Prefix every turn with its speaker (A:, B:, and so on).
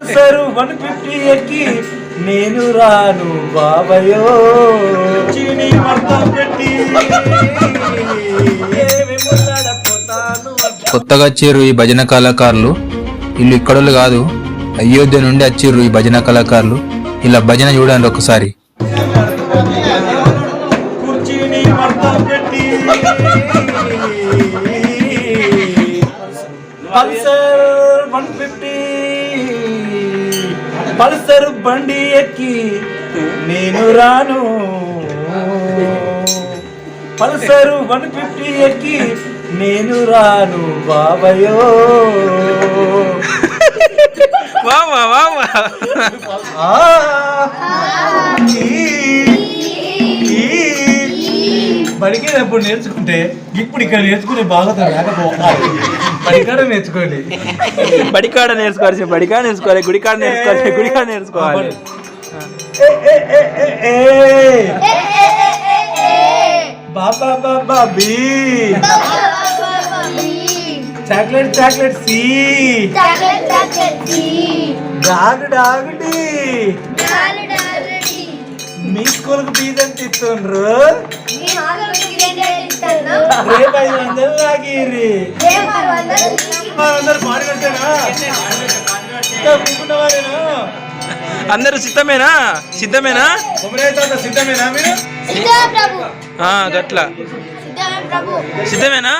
A: Sir one fifty ఎక్కి నేను రాను బాబయో చీని మడత పెట్టి. ఏమి ముల్లాడపోతాను
B: కొత్తగా వచ్చిర్రు ఈ భజన కళాకారులు. వీళ్ళు ఇక్కడోళ్ళు కాదు అయోధ్య నుండి వచ్చిర్రు ఈ భజన కళాకారులు. ఇలా భజన చూడండి ఒకసారి.
A: కుర్చీని మడత పెట్టి. పల్సర్ వన్ ఫిఫ్టీ పల్సర్ బండి ఎక్కి నేను రాను. పల్సర్ వన్ ఫిఫ్టీ ఎక్కి నేను రాను బాబయో ఈ, ఈ. బడికి ఎప్పుడు నేర్చుకుంటే ఇప్పుడు ఇక్కడ నేర్చుకునే బాగుతుంది రాకపోవాలి బడికాడ నేర్చుకోండి.
C: బడికాడ నేర్చుకోవాలి బడికాడ నేర్చుకోవాలి గుడికాడ నేర్చుకోవాలి గుడికాడ నేర్చుకోవాలి.
A: A, A, A, A, A. Baba Baba B chocolate chocolate C. Dog dog D. మీ స్కూల్కు ఫీజు ఎంత ఇస్తుండ్రు? రేపు ఐదు వందలు లాగిరి అందరు పాడి కట్టానా ఒప్పుకున్నవారేనా
C: అందరూ సిద్ధమేనా? సిద్ధమేనా?
A: సిద్ధమేనా? మీరు
C: గట్ల. సిద్ధమేనా?